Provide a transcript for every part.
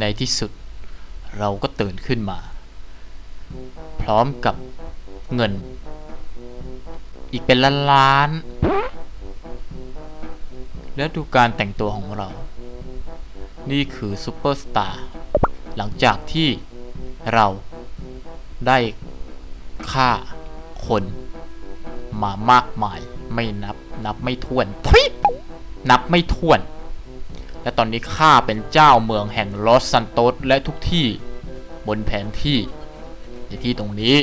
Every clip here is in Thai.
ในที่สุดเราก็ตื่นขึ้นมา พร้อมกับเงิน อีกเป็นล้านล้าน แล้วดูการแต่งตัวของเรา นี่คือซูเปอร์สตาร์หลังจากที่เราได้ฆ่าคนมามากมายไม่นับนับไม่ถ้วน นับไม่ถ้วน และตอนนี้ข้าเป็นเจ้าเมืองแห่งลอสซันโตสและทุกที่บนแผนที่ในที่ตรงนี้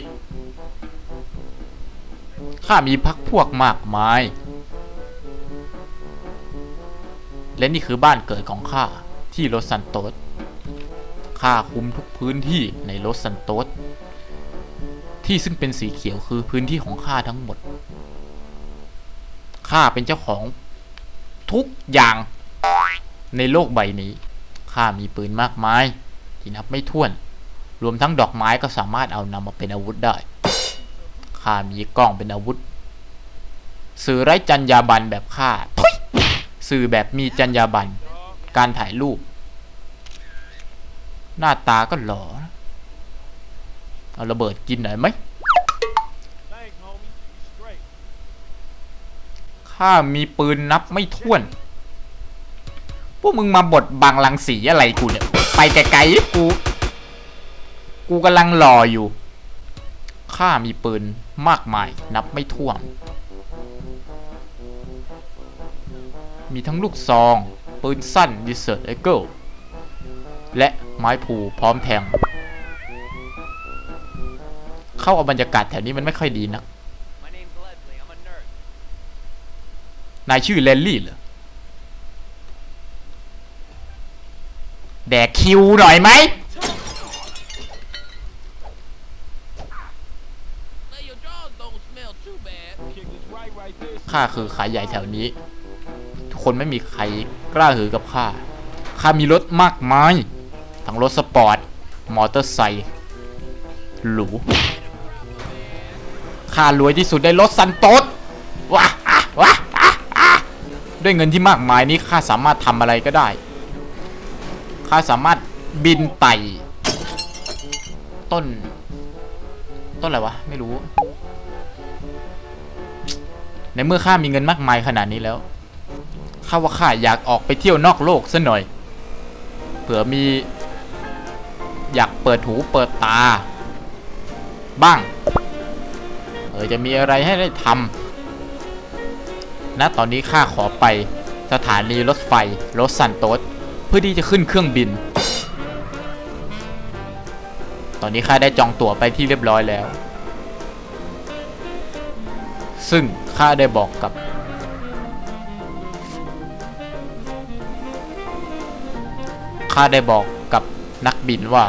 ข้ามีพักพวกมากมาย และนี่คือบ้านเกิดของข้าที่ลอสซันโตสข้าคุมทุกพื้นที่ในลอสซันโตสที่ซึ่งเป็นสีเขียวคือพื้นที่ของข้าทั้งหมด ข้าเป็นเจ้าของทุกอย่าง ในโลกใบนี้ข้ามีปืนมากมาย ที่นับไม่ถ้วน รวมทั้งดอกไม้ก็สามารถเอานำมาเป็นอาวุธได้ข้ามีกล้องเป็นอาวุธ สื่อไร้จรรยาบรรณแบบข้าสื่อแบบมีจรรยาบรรณการถ่ายรูป หน้าตาก็หล่อเอาระเบิดกินหน่อยไหมข้ามีปืนนับไม่ถ้วน พวกมึงมาบดบังลังสีอะไรกูเนี่ย ไปไกลๆกู กูกำลังรออยู่ ข้ามีปืนมากมาย นับไม่ถ้วน มีทั้งลูกซอง ปืนสั้นดิเซอร์เอเกิลและไม้ผูพร้อมแทง เข้าเอาบรรยากาศแถวนี้มันไม่ค่อยดีนักนายชื่อเลนลี่เหรอ แดกคิวหน่อยไหมข้าคือขายใหญ่แถวนี้ ทุกคนไม่มีใครกล้าหือกับข้า ข้ามีรถมากมาย ทั้งรถสปอร์ต มอเตอร์ไซค์หรูข้ารวยที่สุดในรถซันโตสว้าอะว้าด้วยเงินที่มากมายนี้ข้าสามารถทำอะไรก็ได้ ข้าสามารถบินไต่ต้น ต้นอะไรวะ ไม่รู้ ในเมื่อข้ามีเงินมากมายขนาดนี้แล้วข้าว่าข้าอยากออกไปเที่ยวนอกโลกซะหน่อย เผื่อมี อยากเปิดหูเปิดตา บ้าง เออจะมีอะไรให้ได้ทำณตอนนี้ข้าขอไปสถานีรถไฟรถสันโตส พื่อที่จะขึ้นเครื่องบิน ตอนนี้ข้าได้จองตั๋วไปที่เรียบร้อยแล้ว ซึ่งข้าได้บอกกับข้าได้บอกกับนักบินว่า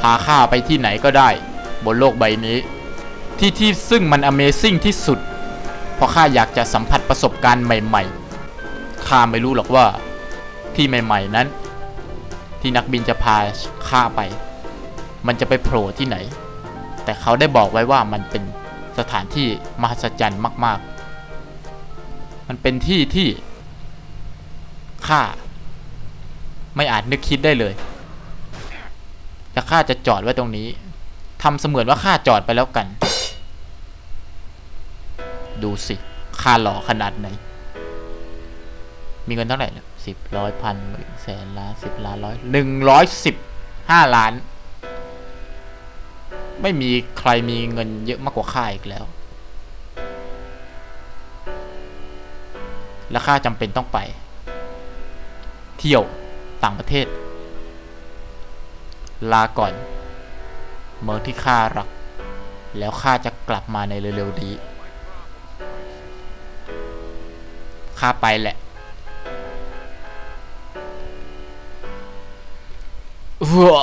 พาข้าไปที่ไหนก็ได้ บนโลกใบนี้ ที่ที่ซึ่งมัน Amazing ที่สุด เพราะข้าอยากจะสัมผัสประสบการณ์ใหม่ ๆข้าไม่รู้หรอกว่า ที่ใหม่ ๆ นั้น ที่นักบินจะพาข้าไป มันจะไปโผล่ที่ไหน แต่เขาได้บอกไว้ว่ามันเป็นสถานที่มหัศจรรย์มาก ๆ มันเป็นที่ที่ข้าไม่อาจนึกคิดได้เลยแต่ข้าจะจอดไว้ตรงนี้ทำเสมือนว่าข้าจอดไปแล้วกัน ดูสิข้าหล่อขนาดไหน มีเงินเท่าไหร่เนี่ย สิบร้อยพันหมื่นแสนล้านสิบล้านร้อยหนึ่งร้อยสิบห้าล้าน ไม่มีใครมีเงินเยอะมากกว่าข้าอีกแล้ว และข้าจำเป็นต้องไป เที่ยวต่างประเทศ ลาก่อน เมืองที่ข้ารัก แล้วข้าจะกลับมาในเร็วๆนี้ข้าไปแหละ เฮ้อ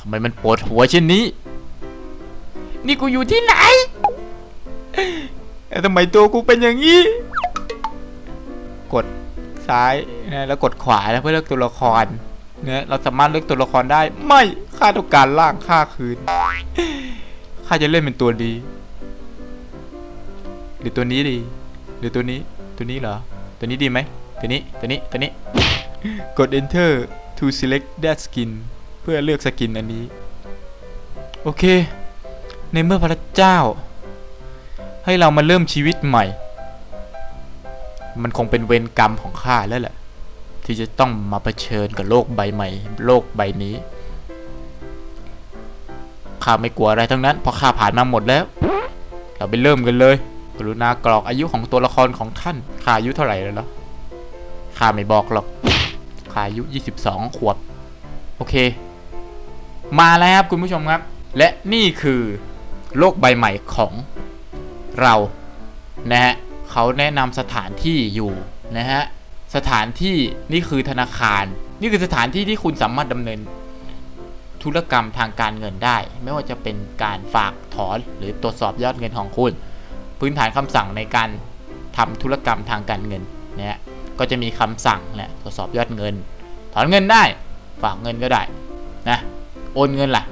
ทำไมมันปวดหัวเช่นนี้ นี่กูอยู่ที่ไหนแต่ทำไมตัวกูเป็นอย่างนี้ กดซ้ายนะแล้วกดขวานะเพื่อเลือกตัวละครนะเราสามารถเลือกตัวละครได้ ไม่ข้าต้องการล่างข้าคืนข้าจะเล่นเป็นตัวดี หรือตัวนี้ดี หรือตัวนี้ ตัวนี้เหรอ ตัวนี้ดีไหมตัวนี้ ตัวนี้ ตัวนี้ กด enter to select that skin เพื่อเลือกสกินอันนี้ โอเค ในเมื่อพระเจ้า ให้เรามาเริ่มชีวิตใหม่ มันคงเป็นเวรกรรมของข้าแล้วแหละ ที่จะต้องมาเผชิญกับโลกใบใหม่ โลกใบนี้ข้าไม่กลัวอะไรทั้งนั้นเพราะข้าผ่านมาหมดแล้ว เราไปเริ่มกันเลยกรุณากรอกอายุของตัวละครของท่านข้าอายุเท่าไหร่แล้วเนาะข้าไม่บอกหรอก ขาอายุ 22 ขวบ โอเค มาแล้วครับคุณผู้ชมครับ และนี่คือโลกใบใหม่ของเรานะฮะเขาแนะนำสถานที่อยู่นะฮะสถานที่นี่คือธนาคาร นี่คือสถานที่ที่คุณสามารถดำเนิน ธุรกรรมทางการเงินได้ ไม่ว่าจะเป็นการฝากถอนหรือตรวจสอบยอดเงินของคุณ พื้นฐานคำสั่งในการทำธุรกรรมทางการเงินนะฮะ ก็จะมีคำสั่งแหละตรวจสอบยอดเงิน ถอนเงินได้ ฝากเงินก็ได้นะโอนเงินล่ะ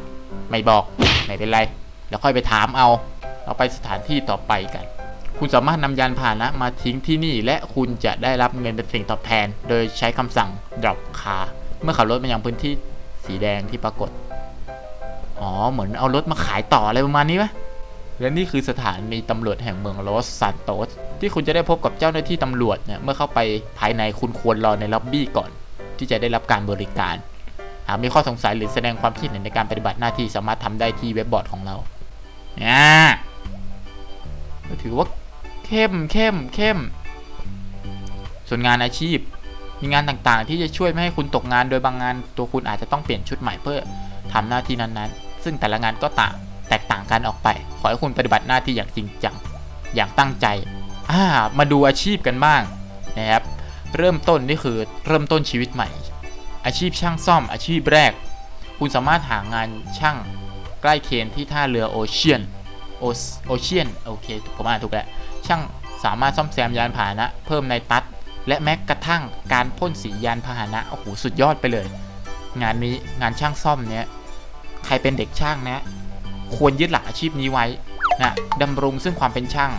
ไม่บอกไม่เป็นไรเดี๋ยวค่อยไปถามเอา เราไปสถานที่ต่อไปกัน คุณสามารถนำยานพาหนะมาทิ้งที่นี่ และคุณจะได้รับเงินเป็นสิ่งตอบแทน โดยใช้คำสั่ง drop car เมื่อขับรถมายังพื้นที่สีแดงที่ปรากฏ อ๋อ เหมือนเอารถมาขายต่ออะไรประมาณนี้ปะ และนี่คือสถานีตำรวจแห่งเมืองโลสซานโตสที่คุณจะได้พบกับเจ้าหน้าที่ตำรวจเนี่ยเมื่อเข้าไปภายในคุณควรรอในล็อบบี้ก่อน ที่จะได้รับการบริการ หากมีข้อสงสัยหรือแสดงความคิดเห็นในการปฏิบัติหน้าที่สามารถทำได้ที่เว็บบอร์ดของเราเนี่ยถือว่าเข้มเข้มเข้ม ส่วนงานอาชีพ มีงานต่างๆ ที่จะช่วยไม่ให้คุณตกงานโดยบางงานตัวคุณอาจจะต้องเปลี่ยนชุดใหม่เพื่อทำหน้าที่นั้นๆ ซึ่งแต่ละงานก็ต่าง แตกต่างกันออกไป ขอให้คุณปฏิบัติหน้าที่อย่างจริงจัง อย่างตั้งใจอ่ามาดูอาชีพกันบ้างนะครับ เริ่มต้นนี่คือเริ่มต้นชีวิตใหม่ อาชีพช่างซ่อม อาชีพแรก คุณสามารถหางานช่างใกล้เคียงที่ท่าเรือโอเชียนโอเชียนโอเคผมอ่านถูกแล้วช่างสามารถซ่อมแซมยานพาหนะ เพิ่มในตัด และแม้กระทั่งการพ่นสียานพาหนะโอ้โหสุดยอดไปเลย งานนี้งานช่างซ่อมเนี้ยใครเป็นเด็กช่างนะ ควรยึดหลักอาชีพนี้ไว้นะดำรงซึ่งความเป็นช่าง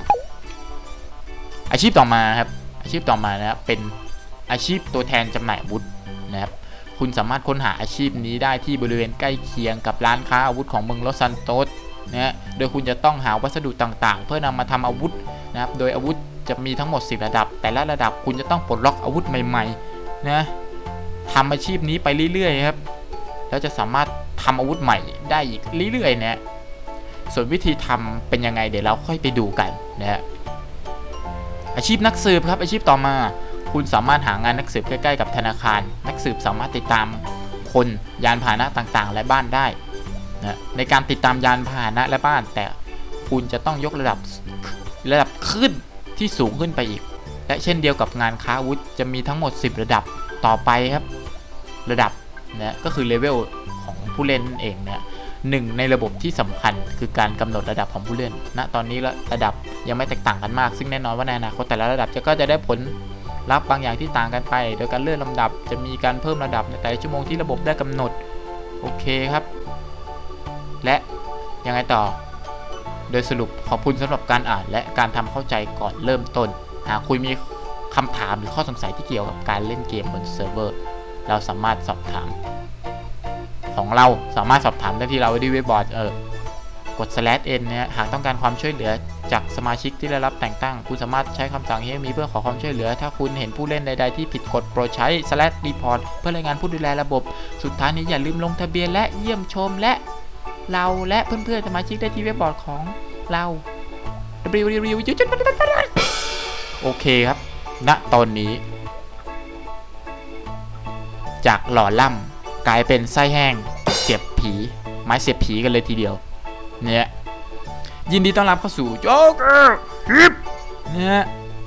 อาชีพต่อมาครับอาชีพต่อมานะครับเป็นอาชีพตัวแทนจำหน่ายอาวุธนะครับคุณสามารถค้นหาอาชีพนี้ได้ที่บริเวณใกล้เคียงกับร้านค้าอาวุธของเมืองลอสซันโตสนะฮะโดยคุณจะต้องหาวัสดุต่างๆ เพื่อนำมาทำอาวุธนะครับโดยอาวุธจะมีทั้งหมด 10 ระดับ แต่ละระดับคุณจะต้องปลดล็อกอาวุธใหม่ๆนะทำอาชีพนี้ไปเรื่อยๆครับแล้วจะสามารถทำอาวุธใหม่ได้อีกเรื่อยๆนะ ส่วนวิธีทำเป็นยังไงเดี๋ยวเราค่อยไปดูกันนะฮะอาชีพนักสืบครับอาชีพต่อมา คุณสามารถหางานนักสืบใกล้ๆกับธนาคาร นักสืบสามารถติดตามคนยานพาหนะต่างๆ และบ้านได้นะในการติดตามยานพาหนะและบ้าน แต่คุณจะต้องยกระดับระดับขึ้นที่สูงขึ้นไปอีก และเช่นเดียวกับงานค้าวุธจะมีทั้งหมด 10 ระดับต่อไปครับ ระดับนะก็คือเลเวลของผู้เล่นนั่นเองนะ หนึ่งในระบบที่สำคัญคือการกำหนดระดับของผู้เล่นณตอนนี้ระดับยังไม่แตกต่างกันมาก ซึ่งแน่นอนว่าในอนาคตแต่ละระดับจะก็จะได้ผลลัพธ์บางอย่างที่ต่างกันไป โดยการเลื่อนลำดับจะมีการเพิ่มระดับในแต่ละชั่วโมงที่ระบบได้กำหนดโอเคครับ และยังไงต่อ โดยสรุปขอบคุณสำหรับการอ่านและการทำเข้าใจก่อนเริ่มต้น หากคุณมีคำถามหรือข้อสงสัยที่เกี่ยวกับการเล่นเกมบนเซิร์ฟเวอร์เราสามารถสอบถาม ของเราสามารถสอบถามได้ที่เราที่เว็บบอร์ดเออกด slash n เนี่ยหากต้องการความช่วยเหลือจากสมาชิกที่ได้รับแต่งตั้ง คุณสามารถใช้คำสั่ง help me เพื่อขอความช่วยเหลือ ถ้าคุณเห็นผู้เล่นใด ๆ ที่ผิดกฎโปรดใช้ slash report เพื่อรายงานผู้ดูแลระบบ สุดท้ายนี้อย่าลืมลงทะเบียนและเยี่ยมชมและเราและเพื่อนๆสมาชิกได้ที่เว็บบอร์ดของเรา www โอเคครับ ณ ตอนนี้ จากหล่อล่ำ กลายเป็นไส้แห้งเสียบผี ไม้เสียบผีกันเลยทีเดียว เนี่ยยินดีต้อนรับเข้าสู่โจ๊กเกอร์ฮิปเนี่ย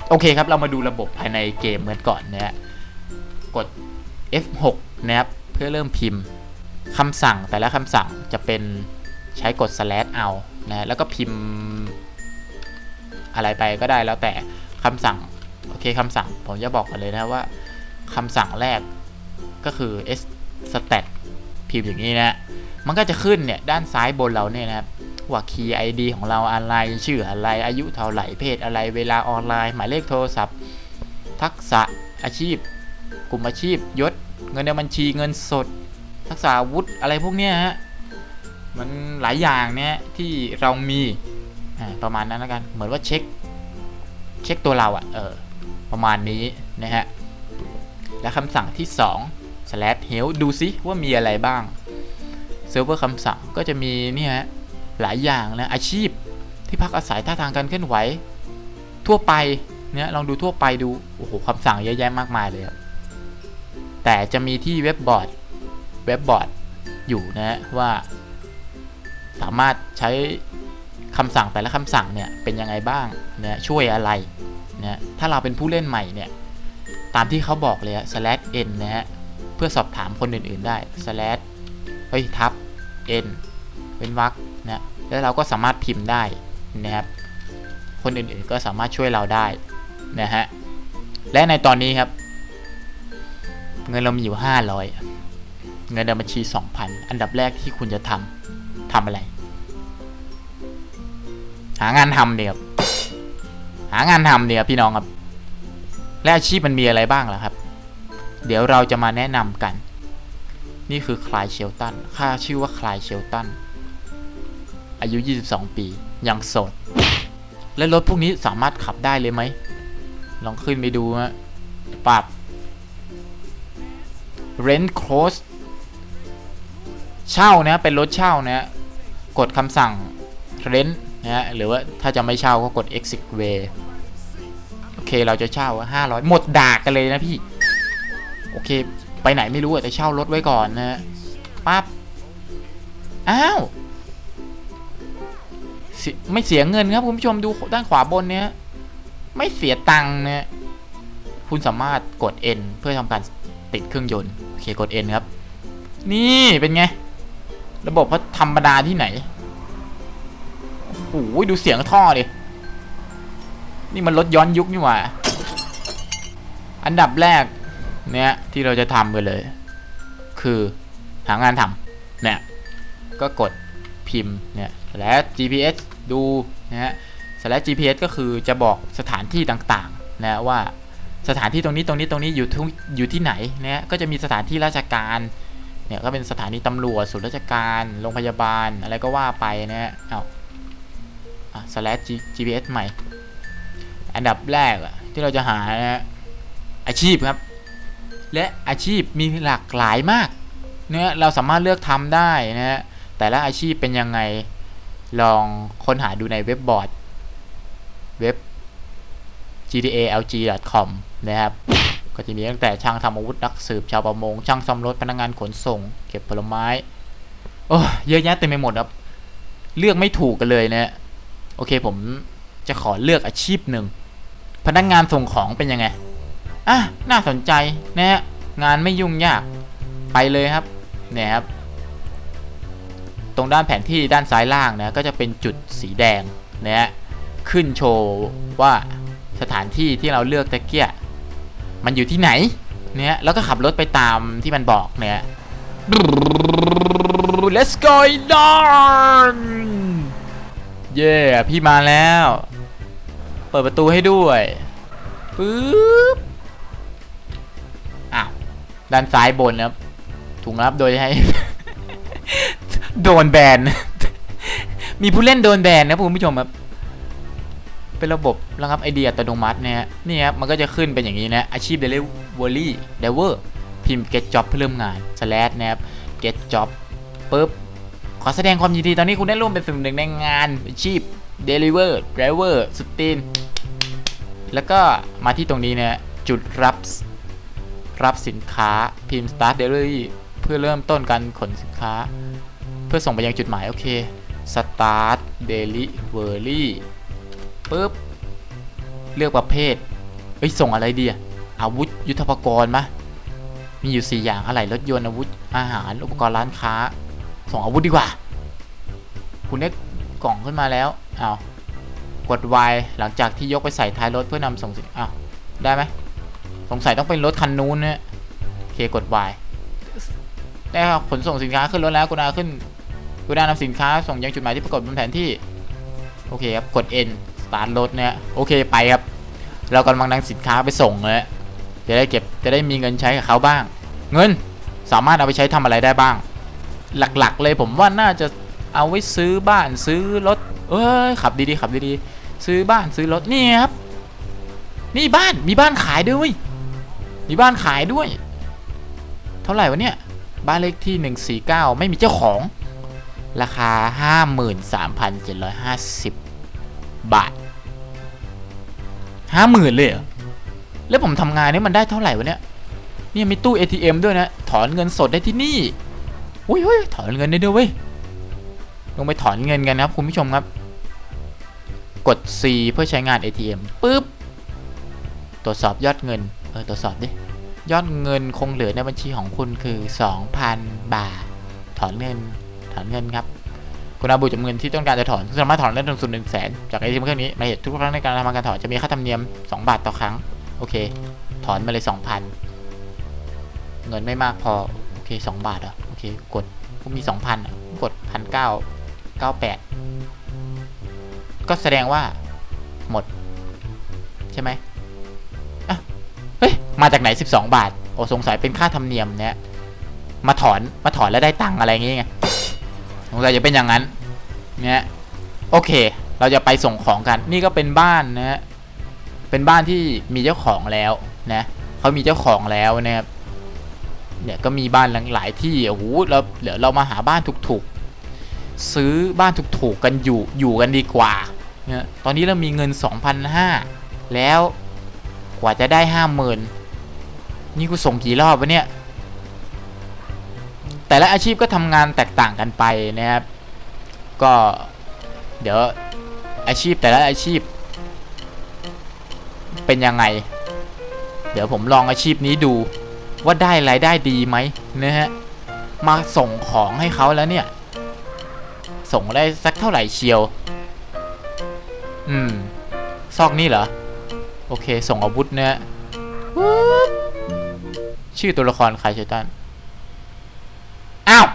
โอเคครับเรามาดูระบบภายในเกมกันก่อนนะฮะกด F6 นะครับเพื่อเริ่มพิมพ์คำสั่งแต่ละคำสั่งจะเป็นใช้กด slash เอานะแล้วก็พิมพ์อะไรไปก็ได้แล้วแต่คำสั่ง โอเคคำสั่งผมจะบอกกันเลยนะว่าคำสั่งแรกก็คือ s stat พิมพ์อย่างนี้นะมันก็จะขึ้นเนี่ยด้านซ้ายบนเราเนี่ยนะครับว่า key id ของเราอะไร ชื่ออะไร อายุเท่าไหร่ เพศอะไร เวลาออนไลน์ หมายเลขโทรศัพท์ ทักษะ อาชีพ กลุ่มอาชีพ ยศ เงินในบัญชี เงินสด ทักษะวุธอะไรพวกเนี้ยฮะ มันหลายอย่างเนี่ยที่เรามีประมาณนั้นแล้วกัน เหมือนว่าเช็ค เช็คตัวเราอะเออ ประมาณนี้นะฮะ และคำสั่งที่ 2 slash help ดูซิว่ามีอะไรบ้าง เซิร์ฟเวอร์คำสั่งก็จะมีนี่ฮะหลายอย่างนะอาชีพที่พักอาศัยท่าทางการเคลื่อนไหว ทั่วไปเนี่ยลองดูทั่วไปดู โอ้โหคำสั่งเยอะแยะมากมายเลยครับแต่จะมีที่เว็บบอร์ดเว็บบอร์ดอยู่นะฮะว่า สามารถใช้คำสั่งแต่ละคำสั่งเนี่ยเป็นยังไงบ้างเนี่ยช่วยอะไรเนี่ยถ้าเราเป็นผู้เล่นใหม่เนี่ยตามที่เขาบอกเลยอะ slash n นะฮะ เพื่อสอบถามคนอื่นๆได้ slash เฮ้ยทับ n เป็นวรรคนะแล้วเราก็สามารถพิมพ์ได้นะครับคนอื่นๆก็สามารถช่วยเราได้นะฮะและในตอนนี้ครับ เงินเรามีอยู่ 500 เงินในบัญชี 2,000 อันดับแรกที่คุณจะทำทำอะไร หางานทำเดียครับหางานทำเดียบพี่น้องครับ และอาชีพมันมีอะไรบ้างล่ะครับ เดี๋ยวเราจะมาแนะนำกัน นี่คือคลายเชลตันค่าชื่อว่าคลายเชลตัน อายุ 22 ปี ยังโสด และรถพวกนี้สามารถขับได้เลยไหม ลองขึ้นไปดูฮะปรับ rent close เช่านะ เป็นรถเช่านะ กดคำสั่ง rent นะฮะหรือว่าถ้าจะไม่เช่าก็กด exit way โอเค เราจะเช่าห้าร้อยหมดด่ากกันเลยนะพี่ เค ไปไหนไม่รู้แต่เช่ารถไว้ก่อนนะปั๊บอ้าวไม่เสียเงินครับคุณผู้ชมดูด้านขวาบนเนี้ยไม่เสียตังค์นะคุณสามารถกด N เพื่อทำการติดเครื่องยนต์โอเคกด N ครับ นี่เป็นไง ระบบเขาธรรมดาที่ไหนโอ้โหดูเสียงท่อดินี่มันรถย้อนยุคนี่หว่า อันดับแรก เนี่ยที่เราจะทำกันเลย คือหางานทำเนี่ยก็กดพิมพ์เนี่ยแล้ว GPS ดูนะฮะ slash GPS ก็คือจะบอกสถานที่ต่างๆนะว่าสถานที่ตรงนี้ตรงนี้ตรงนี้อยู่ทุกอยู่ที่ไหนเนี่ยก็จะมีสถานที่ราชการเนี่ยก็เป็นสถานีตำรวจศูนย์ราชการโรงพยาบาลอะไรก็ว่าไปนะฮะเอาอะ slash GPS ใหม่ อันดับแรกอะที่เราจะหานะอาชีพครับ และอาชีพมีหลากหลายมากเนี่ยเราสามารถเลือกทำได้นะฮะแต่ละอาชีพเป็นยังไงลองค้นหาดูในเว็บบอร์ดเว็บ gtalg.com นะครับ ก็จะมีตั้งแต่ช่างทำอาวุธนักสืบชาวประมง ช่างซ่อมรถพนักงานขนส่ง เก็บผลไม้ โอ้เยอะแยะเต็มไปหมดครับ เลือกไม่ถูกกันเลยนะโอเคผมจะขอเลือกอาชีพหนึ่ง พนักงานส่งของเป็นยังไง อะน่าสนใจนะฮะงานไม่ยุ่งยากไปเลยครับเนี่ยครับ ตรงด้านแผนที่ด้านซ้ายล่างนะก็จะเป็นจุดสีแดงนะฮะขึ้นโชว์ว่าสถานที่ที่เราเลือกตะเกียมันอยู่ที่ไหนเนี่ยแล้วก็ขับรถไปตามที่มันบอกเนี่ย let's go down เย่พี่มาแล้ว เปิดประตูให้ด้วยปึ๊บ ด้านซ้ายบนนะครับ ถุงรับโดยให้ โดนแบน มีผู้เล่นโดนแบนนะคุณผู้ชมครับ เป็นระบบระงับไอเดียอัตโนมัตินี่ยนี่ครับมันก็จะขึ้นเป็นอย่างนี้นะ อาชีพ delivery driver พิมพ์ get job เพื่อเริ่มงาน slash นะครับ get job ปุ๊บ ขอแสดงความยินดีตอนนี้คุณได้ร่วมเป็นส่วนหนึ่งในงานอาชีพ deliver driver สตีนแล้วก็มาที่ตรงนี้นี่ยจุดรับ รับสินค้าพิมพ์ start delivery เพื่อเริ่มต้นการขนสินค้า เพื่อส่งไปยังจุดหมาย โอเค start delivery ปุ๊บ เลือกประเภท เอ้ย ส่งอะไรดีอะอาวุธยุทธปกรณ์มะ มีอยู่ 4 อย่างอะไรรถยนต์อาวุธอาหารอุปกรณ์ร้านค้า ส่งอาวุธดีกว่า คุณได้กล่องขึ้นมาแล้วอ้าวกด Y หลังจากที่ยกไปใส่ท้ายรถเพื่อนำส่งสินอ้าวได้ไหม สงสัยต้องเป็นรถคันนู้นเนี่ยโอเคกด Y ได้ครับขนส่งสินค้าขึ้นรถแล้วกุณาขึ้นกุณานำสินค้าส่งยังจุดหมายที่ปรากฏบนแผนที่ โอเคครับกด N สตาร์ทรถเนี่ยโอเคไปครับ เรากำลังนำสินค้าไปส่งเลยจะได้เก็บจะได้มีเงินใช้กับเขาบ้าง เงินสามารถเอาไปใช้ทำอะไรได้บ้าง หลักๆ เลยผมว่าน่าจะเอาไว้ซื้อบ้านซื้อรถ เอ้ยขับดีๆขับดีๆซื้อบ้านซื้อรถนี่ครับ นี่บ้านมีบ้านขายด้วย มีบ้านขายด้วย เท่าไหร่วะเนี่ย บ้านเลขที่ 149 ไม่มีเจ้าของ ราคา 53,750 บาท 50,000 เลยเหรอ แล้วผมทำงานนี้มันได้เท่าไหร่วะเนี่ย เนี่ยมีตู้ ATM ด้วยนะ ถอนเงินสดได้ที่นี่อุ้ยเฮ้ยถอนเงินได้ด้วยเว้ย ลงไปถอนเงินกันนะครับ คุณผู้ชมครับ กด C เพื่อใช้งาน ATM ปึ๊บ ตรวจสอบยอดเงิน ออตรวจสอบดิยอดเงินคงเหลือในบัญชีของคุณคือ 2,000 บาท ถอนเงิน ถอนเงินครับ คุณอาบุจำเงินที่ต้องการจะถอนสามารถถอนได้ถึงสุดหนึ่งแสนจากไอทีมเครื่องนี้มาเหตุทุกครั้งในการทำการถอนจะมีค่าธรรมเนียม 2 บาทต่อครั้ง โอเค ถอนมาเลย 2,000 เงินไม่มากพอ โอเค 2 บาทอะโอเค กดผมมี 2,000อะกด 1,998 ก็แสดงว่าหมด ใช่ไหม มาจากไหน 12 บาท โอ้สงสัยเป็นค่าธรรมเนียมเนี่ยมาถอนมาถอนแล้วได้ตังค์อะไรอย่างเงี้ยสงสัยจะเป็นอย่างนั้นเนี่ยโอเค เราจะไปส่งของกัน นี่ก็เป็นบ้านนะฮะเป็นบ้านที่มีเจ้าของแล้วนะเขามีเจ้าของแล้วนะครับเนี่ยก็มีบ้านหลายที่โอ้โหเราเดี๋ยวเรามาหาบ้านถูกๆ ซื้อบ้านถูกๆกันอยู่อยู่กันดีกว่าเนี่ยตอนนี้เรามีเงิน 2,500 แล้วกว่าจะได้ 50,000 นี่กูส่งกี่รอบวะเนี่ย แต่ละอาชีพก็ทำงานแตกต่างกันไปนะครับ ก็เดี๋ยวอาชีพแต่ละอาชีพ เป็นยังไง เดี๋ยวผมลองอาชีพนี้ดู ว่าได้รายได้ดีไหมนะฮะ มาส่งของให้เขาแล้วเนี่ย ส่งได้สักเท่าไหร่เชียว อืม ซอกนี่เหรอ โอเค ส่งอาวุธนะฮะ ชื่อตัวละครใครเชตันอ้าว